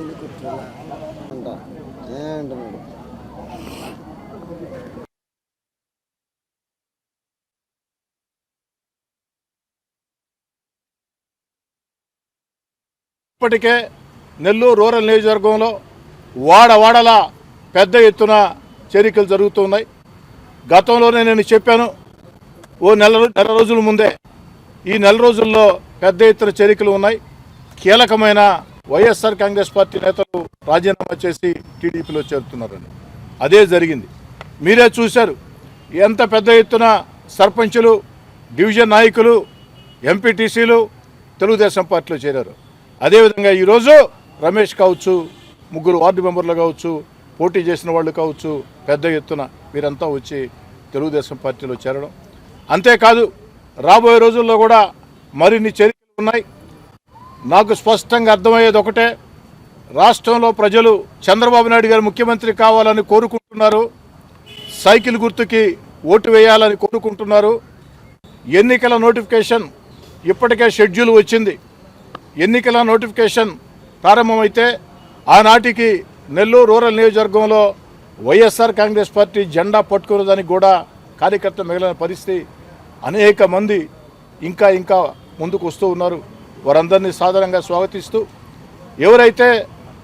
చెల్లి కూర్చోాలా అంట. ఏ అంటున్నాడు ఇప్పటికే నెల్లూరు రూరల్ నియోజకవర్గంలో వాడవాడలా పెద్ద ఎత్తున చేరికలు జరుగుతున్నాయి గతంలోనే నేను చెప్పాను ఓ నెల నెల రోజుల ముందే ఈ నెల రోజుల్లో పెద్ద ఎత్తున చేరికలు ఉన్నాయి. కీలకమైన వైఎస్ఆర్ కాంగ్రెస్ పార్టీ నేతలు రాజీనామా చేసి టీడీపీలో చేరుతున్నారని. అదే జరిగింది. మీరే చూశారు. ఎంత పెద్ద ఎత్తున సర్పంచులు డివిజన్ నాయకులు ఎంపీటీసీలు తెలుగుదేశం పార్టీలో చేరారు. అదేవిధంగా ఈరోజు రమేష్ కావచ్చు ముగ్గురు వార్డు మెంబర్లు కావచ్చు పోటీ చేసిన వాళ్ళు కావచ్చు పెద్ద ఎత్తున మీరంతా వచ్చి తెలుగుదేశం పార్టీలో చేరడం. అంతేకాదు రాబోయే రోజుల్లో కూడా మరిన్ని చర్యలు ఉన్నాయి. నాకు స్పష్టంగా అర్థమయ్యేది ఒకటే. రాష్ట్రంలో ప్రజలు చంద్రబాబు నాయుడు గారు ముఖ్యమంత్రి కావాలని కోరుకుంటున్నారు. సైకిల్ గుర్తుకి ఓటు వేయాలని కోరుకుంటున్నారు. ఎన్నికల నోటిఫికేషన్ ఇప్పటికే షెడ్యూల్ వచ్చింది. ఎన్నికల నోటిఫికేషన్ ప్రారంభమైతే ఆనాటికి నెల్లూరు రూరల్ నియోజకవర్గంలో వైఎస్ఆర్ కాంగ్రెస్ పార్టీ జెండా పట్టుకున్నదానికి కూడా కార్యకర్త మిగిలిన పరిస్థితి అనేక మంది ఇంకా ఇంకా ముందుకు వస్తూ ఉన్నారు. వారందరినీ సాధారణంగా స్వాగతిస్తూ ఎవరైతే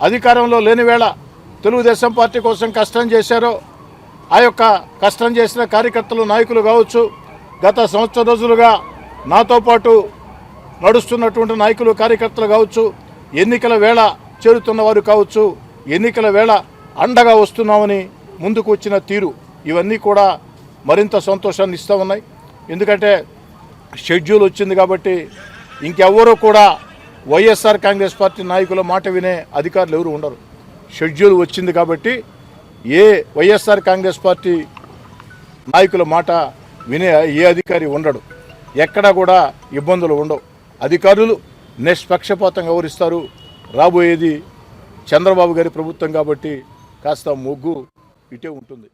అధికారంలో లేని వేళ తెలుగుదేశం పార్టీ కోసం కష్టం చేశారో ఆ యొక్క కష్టం చేసిన కార్యకర్తలు నాయకులు కావచ్చు గత సంవత్సర రోజులుగా నాతో పాటు నడుస్తున్నటువంటి నాయకులు కార్యకర్తలు కావచ్చు ఎన్నికల వేళ చేరుతున్న వారు కావచ్చు ఎన్నికల వేళ అండగా వస్తున్నామని ముందుకు వచ్చిన తీరు ఇవన్నీ కూడా మరింత సంతోషాన్ని ఇస్తూ ఉన్నాయి. ఎందుకంటే షెడ్యూల్ వచ్చింది కాబట్టి ఇంకెవ్వరూ కూడా వైఎస్ఆర్ కాంగ్రెస్ పార్టీ నాయకుల మాట వినే అధికారులు ఎవరు ఉండరు. షెడ్యూల్ వచ్చింది కాబట్టి ఏ వైఎస్ఆర్ కాంగ్రెస్ పార్టీ నాయకుల మాట వినే ఏ అధికారి ఉండడు. ఎక్కడా కూడా ఇబ్బందులు ఉండవు. అధికారులు నిష్పక్షపాతంగా వివరిస్తారు రాబోయేది చంద్రబాబు గారి ప్రభుత్వం కాబట్టి కాస్త మొగ్గు ఇటే ఉంటుంది.